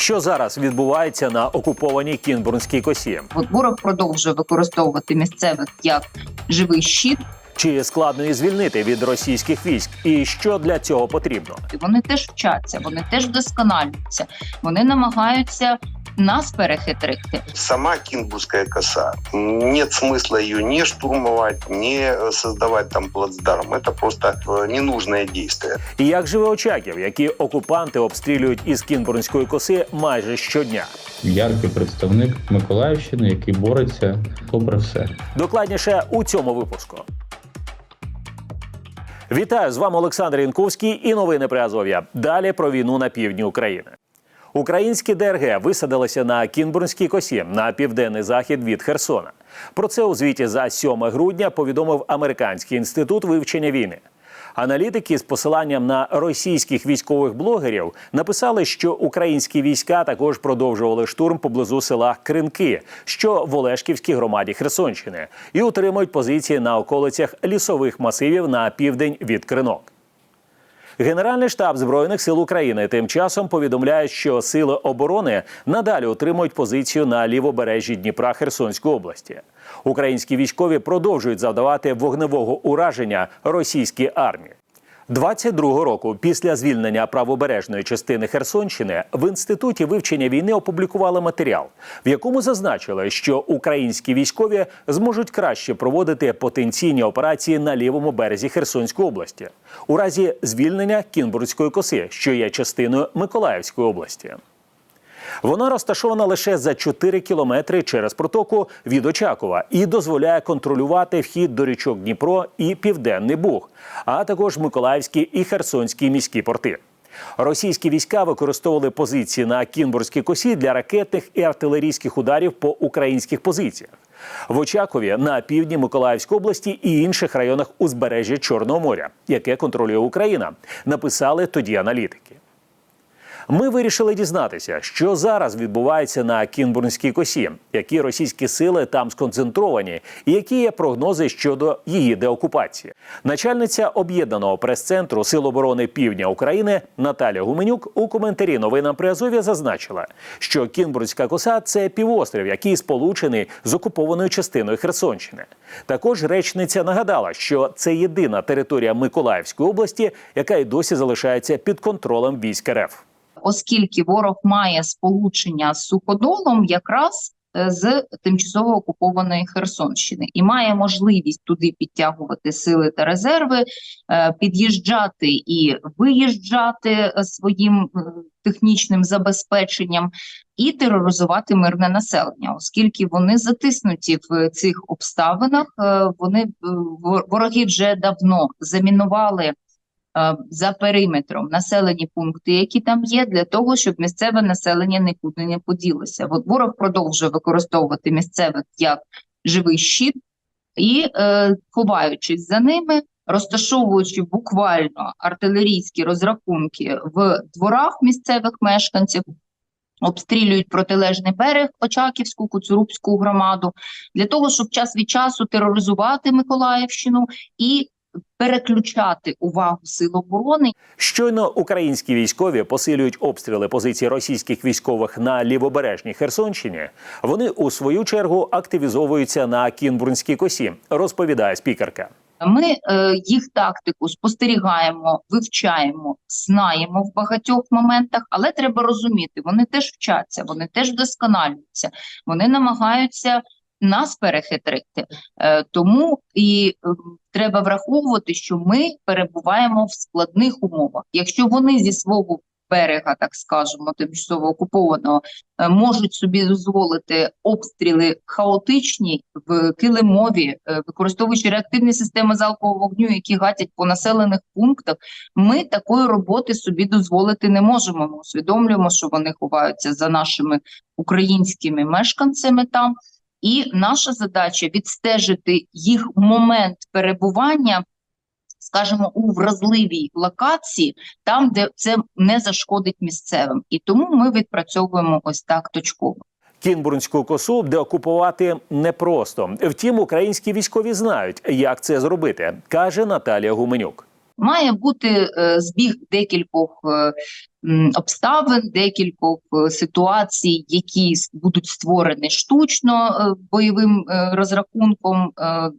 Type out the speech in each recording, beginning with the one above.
Що зараз відбувається на окупованій Кінбурнській косі? От ворог продовжує використовувати місцевих як живий щит. Чи складно її звільнити від російських військ? І що для цього потрібно? І Вони теж вчаться, вони теж вдосконалюються, вони намагаються нас перехитрити. Сама Кинбургская коса, нет смысла ее не штурмовать, не э, создавать там плацдарм. Это просто э, ненужное действие. І як живе Очаків, які окупанти обстрілюють із Кінбурнської коси майже щодня? яркий представник Миколаївщини, який бореться попри все. Докладніше у цьому випуску. Вітаю з вами Олександр Янковський і новини при Азов'я. Далі про війну на півдні України. Українські ДРГ висадилися на Кінбурнській косі на південний захід від Херсона. Про це у звіті за 7 грудня повідомив Американський інститут вивчення війни. Аналітики з посиланням на російських військових блогерів написали, що українські війська також продовжували штурм поблизу села Кринки, що в Олешківській громаді Херсонщини, і утримують позиції на околицях лісових масивів на південь від Кринок. Генеральний штаб збройних сил України тим часом повідомляє, що сили оборони надалі отримують позицію на лівобережжі Дніпра Херсонської області. Українські військові продовжують завдавати вогневого ураження російській армії. 22-го року після звільнення правобережної частини Херсонщини в інституті вивчення війни опублікували матеріал, в якому зазначили, що українські військові зможуть краще проводити потенційні операції на лівому березі Херсонської області у разі звільнення Кінбурзької коси, що є частиною Миколаївської області. Вона розташована лише за 4 кілометри через протоку від Очакова і дозволяє контролювати вхід до річок Дніпро і Південний Буг, а також Миколаївські і Херсонські міські порти. Російські війська використовували позиції на Кінбурзькій косі для ракетних і артилерійських ударів по українських позиціях. В Очакові на півдні Миколаївської області і інших районах узбережжя Чорного моря, яке контролює Україна, написали тоді аналітики. Ми вирішили дізнатися, що зараз відбувається на Кінбурнській косі, які російські сили там сконцентровані, і які є прогнози щодо її деокупації. Начальниця об'єднаного прес-центру Сил оборони Півдня України Наталя Гуменюк у коментарі новинам при Азові зазначила, що Кінбурнська коса це півострів, який сполучений з окупованою частиною Херсонщини. Також речниця нагадала, що це єдина територія Миколаївської області, яка й досі залишається під контролем військ РФ. Оскільки ворог має сполучення з суходолом якраз е, з тимчасово окупованої Херсонщини і має можливість туди підтягувати сили та резерви, е, під'їжджати і виїжджати е, своїм технічним забезпеченням. І тероризувати мирне населення, оскільки вони затиснуті в цих обставинах, вони вороги вже давно замінували за периметром населені пункти, які там є, для того, щоб місцеве населення нікуди не поділося. От ворог продовжує використовувати місцевих як живий щит і, е, ховаючись за ними, розташовуючи буквально артилерійські розрахунки в дворах місцевих мешканців. Обстрілюють протилежний берег Очаківську, Куцурубську громаду для того, щоб час від часу тероризувати Миколаївщину і переключати увагу сил оборони Щойно українські військові посилюють обстріли позицій російських військових на лівобережній Херсонщині. Вони у свою чергу активізовуються на Кінбурнській косі, розповідає спікерка. Ми е, їх тактику спостерігаємо, вивчаємо, знаємо в багатьох моментах, але треба розуміти, вони теж вчаться, вони теж вдосконалюються, вони намагаються нас перехитрити. Е, тому і е, треба враховувати, що ми перебуваємо в складних умовах. Якщо вони зі свого берега, так скажемо, тимчасово окупованого, е, можуть собі дозволити обстріли хаотичні в килимові, е, використовуючи реактивні системи залпового вогню, які гатять по населених пунктах. Ми такої роботи собі дозволити не можемо. Ми усвідомлюємо, що вони ховаються за нашими українськими мешканцями там. І наша задача відстежити їх момент перебування, скажімо, у вразливій локації, там, де це не зашкодить місцевим. І тому ми відпрацьовуємо ось так точково. Кінбурнську косу деокупувати непросто. Втім, українські військові знають, як це зробити, каже Наталія Гуменюк. Має бути е, збіг декількох е, обставин, декількох е, ситуацій, які будуть створені штучно е, бойовим е, розрахунком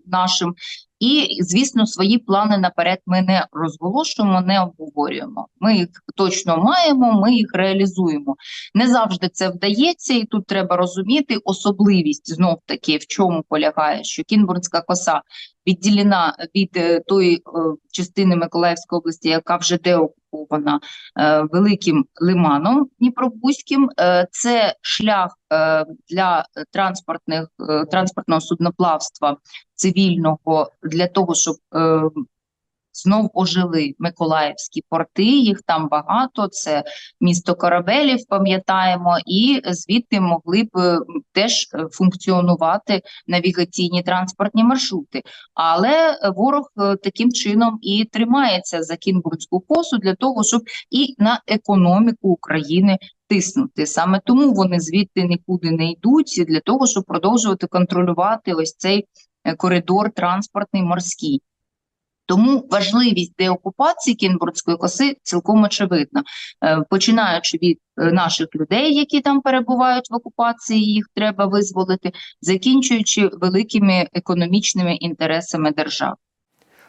нашим. І, звісно, свої плани наперед ми не розголошуємо, не обговорюємо. Ми їх точно маємо, ми їх реалізуємо. Не завжди це вдається, і тут треба розуміти особливість знов таки в чому полягає, що Кінбурнська коса відділена від тої частини Миколаївської області, яка вже деокупована е, великим лиманом Дніпробузьким. Е, це шлях е, для транспортних транспортного судноплавства цивільного для того, щоб знов ожили Миколаївські порти. Їх там багато. Це місто корабелів, пам'ятаємо, і звідти могли б теж е, функціонувати навігаційні транспортні маршрути. Але ворог е, таким чином і тримається за Кінбурзьку косу для того, щоб і на економіку України тиснути. Саме тому вони звідти нікуди не йдуть для того, щоб продовжувати контролювати ось цей е, коридор транспортний морський. Тому важливість деокупації Кінбурзької коси цілком очевидна, Е, починаючи від е, наших людей, які там перебувають в окупації, їх треба визволити, закінчуючи великими економічними інтересами держави.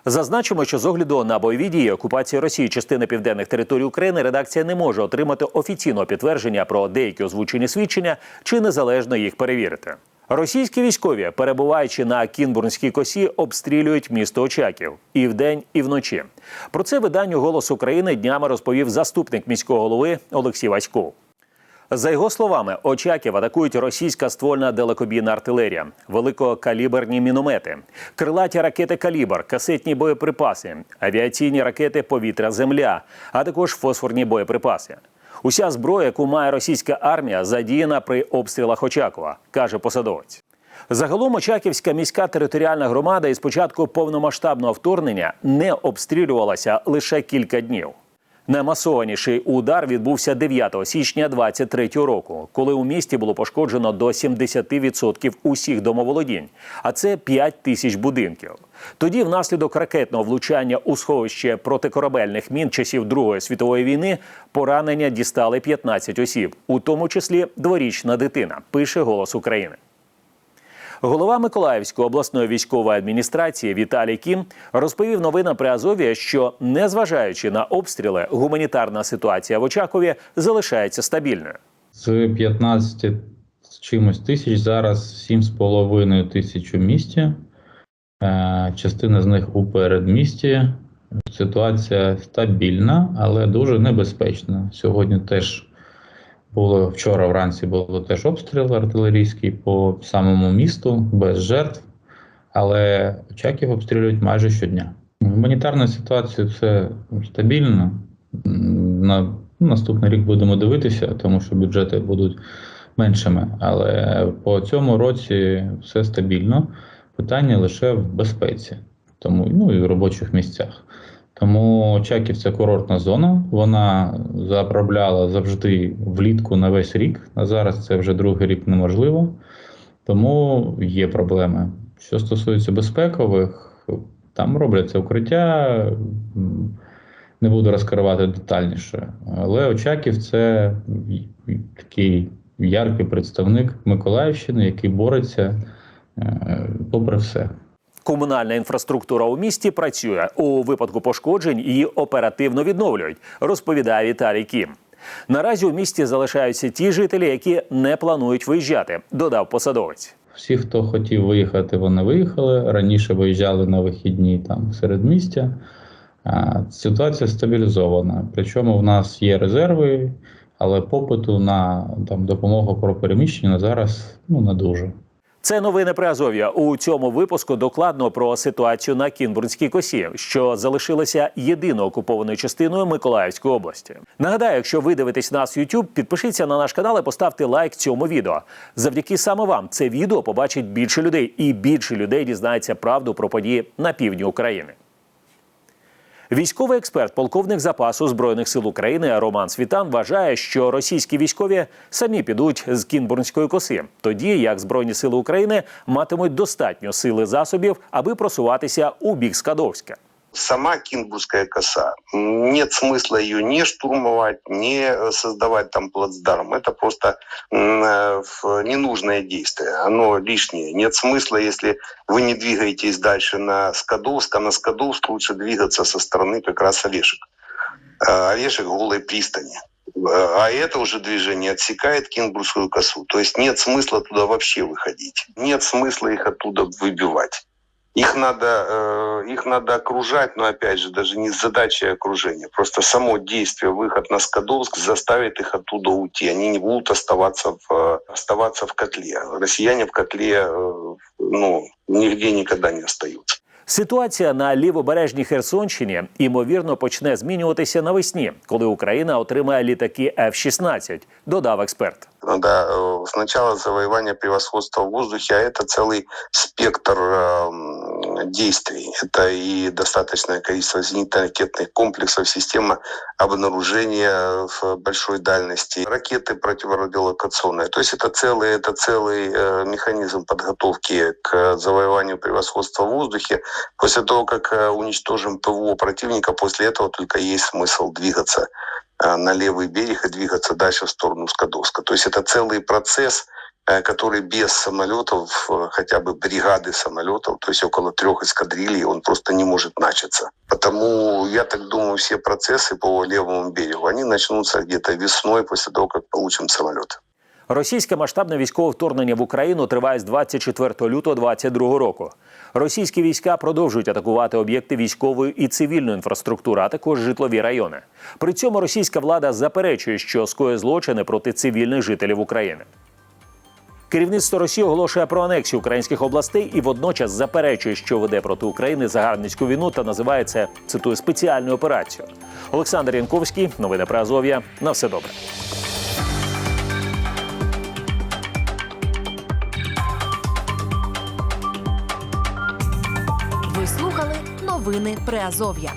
Зазначимо, що з огляду на бойові дії окупації Росії частини південних територій України редакція не може отримати офіційного підтвердження про деякі озвучені свідчення чи незалежно їх перевірити. Російські військові, перебуваючи на Кінбурнській косі, обстрілюють місто Очаків і вдень, і вночі. Про це виданню Голос України днями розповів заступник міського голови Олексій Васьков. За його словами, Очаків атакують російська ствольна далекобійна артилерія, великокаліберні міномети, крилаті ракети Калібр, касетні боєприпаси, авіаційні ракети Повітря-Земля, а також фосфорні боєприпаси. Уся зброя, яку має російська армія, задіяна при обстрілах Очакова, каже посадовець. Загалом Очаківська міська територіальна громада із початку повномасштабного вторгнення не обстрілювалася лише кілька днів. Наймасованіший удар відбувся 9 січня 23 року, коли у місті було пошкоджено до 70% усіх домоволодінь, а це 5 тисяч будинків. Тоді, внаслідок ракетного влучання у сховище протикорабельних мін часів Другої світової війни, поранення дістали 15 осіб, у тому числі дворічна дитина. Пише Голос України. Голова Миколаївської обласної військової адміністрації Віталій Кім розповів новинам при Азові, що незважаючи на обстріли, гуманітарна ситуація в Очакові залишається стабільною. З 15 з чимось тисяч зараз 7,5 тисяч у місті. Е, Частина з них у передмісті. Ситуація стабільна, але дуже небезпечна. Сьогодні теж було вчора вранці було теж обстріл артилерійський по самому місту без жертв, але Чаків обстрілюють майже щодня. Гуманітарна ситуація це стабільно. На ну, наступний рік будемо дивитися, тому що бюджети будуть меншими. Але по цьому році все стабільно. Питання лише в безпеці, тому ну і в робочих місцях. Тому Чаків це курортна зона. Вона заправляла завжди влітку на весь рік. А зараз це вже другий рік неможливо. Тому є проблеми. Що стосується безпекових, там робляться укриття. Не буду розкривати детальніше. Але Очаків це такий яркий представник Миколаївщини, який бореться е, попри все. Комунальна інфраструктура у місті працює у випадку пошкоджень. Її оперативно відновлюють, розповідає Віталій Кім. Наразі у місті залишаються ті жителі, які не планують виїжджати, додав посадовець. Всі, хто хотів виїхати, вони виїхали. Раніше виїжджали на вихідні там серед містя. Ситуація стабілізована. Причому в нас є резерви, але попиту на там, допомогу про переміщення зараз ну, не дуже. Це новини при Азов'я. У цьому випуску докладно про ситуацію на Кінбурнській косі, що залишилася єдиною окупованою частиною Миколаївської області. Нагадаю, якщо ви дивитесь нас в YouTube, підпишіться на наш канал і поставте лайк цьому відео. Завдяки саме вам це відео побачить більше людей, і більше людей дізнається правду про події на півдні України. Військовий експерт, полковник запасу збройних сил України Роман Світан вважає, що російські військові самі підуть з Кінбурнської коси, тоді як збройні сили України матимуть достатньо сили засобів, аби просуватися у бік Скадовська. Сама Кинбургская коса, нет смысла ее не штурмовать, не э, создавать там плацдарм. Это просто э, ненужное действие, оно лишнее. Нет смысла, если вы не двигаетесь дальше на Скадовск, а на Скадовск лучше двигаться со стороны как раз Олешек. Э, Олешек голой пристани. А это уже движение отсекает Кинбургскую косу. То есть нет смысла туда вообще выходить. Нет смысла их оттуда выбивать. Их надо, э, их надо окружать, но опять же, даже не с задачей окружения. Просто само действие, выход на Скадовск заставит их оттуда уйти. Они не будут оставаться в, оставаться в котле. Россияне в котле э, ну, нигде никогда не остаются. Ситуація на лівобережній Херсонщині ймовірно почне змінюватися навесні, коли Україна отримає літаки F-16, додав експерт. Надо э, сначала завоевание превосходства в воздухе, а это целый спектр эм, действий. Это и достаточное количество зенитно-ракетных комплексов, система обнаружения в большой дальности, ракеты противорадиолокационные. То есть это целый, это целый э, механизм подготовки к завоеванию превосходства в воздухе. После того, как э, уничтожим ПВО противника, после этого только есть смысл двигаться э, на левый берег и двигаться дальше в сторону Скадовска. То есть это целый процесс, который без самолетов, э, хотя бы бригады самолетов, то есть около трех эскадрилий, он просто не может начаться. Потому, я так думаю, все процессы по левому берегу, они начнутся где-то весной, после того, как получим самолеты. Російське масштабне військове вторгнення в Україну триває з 24 лютого 2022 року. Російські війська продовжують атакувати об'єкти військової і цивільної інфраструктури, а також житлові райони. При цьому російська влада заперечує, що скоє злочини проти цивільних жителів України. Керівництво Росії оголошує про анексію українських областей і водночас заперечує, що веде проти України загарбницьку війну та називає це цитую спеціальною операцією. Олександр Янковський, новини про Азов'я. На все добре. Ви слухали новини Приазов'я.